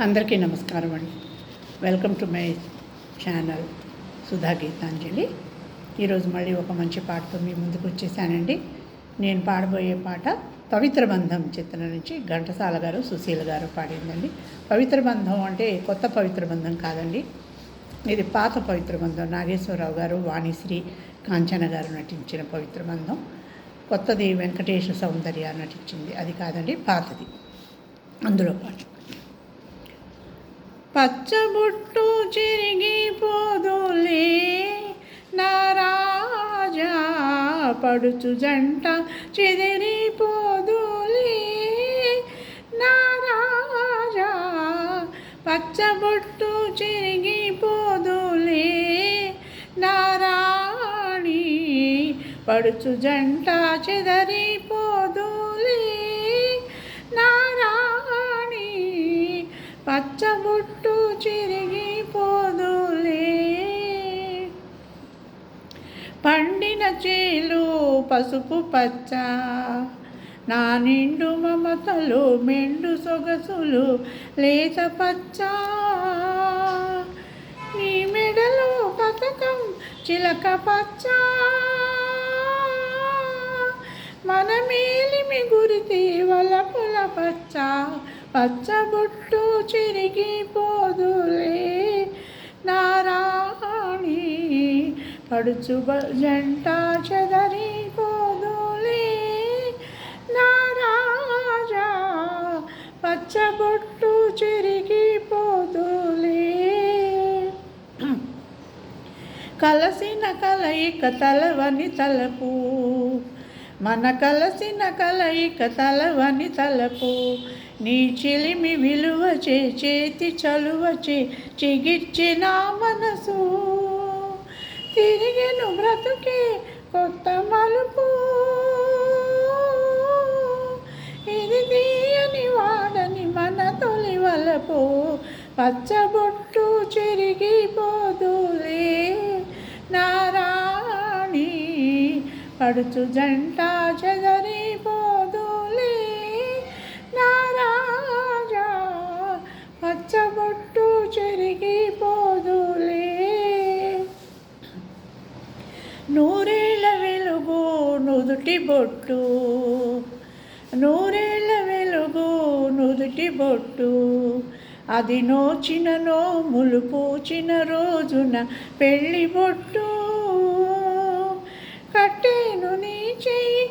అందరికీ నమస్కారం అండి. Welcome to my channel Sudha Geetanjali ఈరోజు మళ్ళీ ఒక మంచి పాటతో మీ ముందుకు వచ్చేసానండి. నేను పాడబోయే పాట పవిత్ర బంధం చిత్రం నుంచి ఘంటసాల గారు సుశీల గారు పాడిందండి. పవిత్ర బంధం అంటే కొత్త పవిత్ర బంధం కాదండి. ఇది పాత పవిత్ర బంధం. నాగేశ్వరరావు గారు వాణిశ్రీ కాంచన గారు నటించిన పవిత్ర బంధం. కొత్తది వెంకటేశ్వర సౌందర్య నటించింది. అది కాదండి పాతది. అందులో పాట. పచ్చబుట్టు చిరిగిపోదులే నా రాజా పడుచు జంట చెదిరిపోదులే నా రాజా పచ్చబొట్టు చిరిగిపోదులే నా రాణి పడుచు జంట చెదరిపోదులే పండిన పసుపు పచ్చ. నా నిండు మమతలు మెండు సొగసులు లేత పచ్చ. నీ మెడలో పథకం చిలక పచ్చ. మన మేలిమి గురితి వలపుల పచ్చ. పచ్చబొట్టు చిరిగిపోదులే. నారాణి పడుచు బజంటా చదరి కోదులే. నారాజా పచ్చబొట్టు చెరిగిపోదులే కలసిన కలయిక తలవని తలపు. మన కలసిన కలయిక తలవని తలపు. నీ చిలిమి విలువ చే చేతి చలువ చే చిగిర్చిన మనసు. బ్రతుకే కొత్త మలుపు. ఇది తీయని వాడని మన తొలి వలపు. పచ్చబొట్టు చిరిగిపోదులే. నారాణి పడుచు జంట చెదరిపో నూరేళ్ళ వెలుగు నుదుటి బొట్టు. నూరేళ్ళ వెలుగు నుదుటి బొట్టు. అది నోచిన నోములు పూచిన రోజున పెళ్ళి బొట్టు. కట్టేను నీ చెయ్యి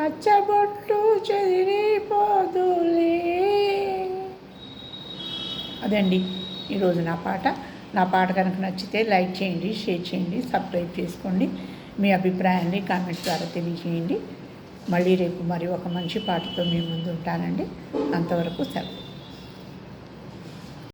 పచ్చబొట్టు చెదిరిపోదులే అదండి ఈరోజు నా పాట. నా పాట కనుక నచ్చితే లైక్ చేయండి షేర్ చేయండి సబ్స్క్రైబ్ చేసుకోండి. మీ అభిప్రాయాన్ని కామెంట్స్ ద్వారా తెలియజేయండి. మళ్ళీ రేపు మరి ఒక మంచి పాటతో మీ ముందు ఉంటానండి. అంతవరకు సెలవు.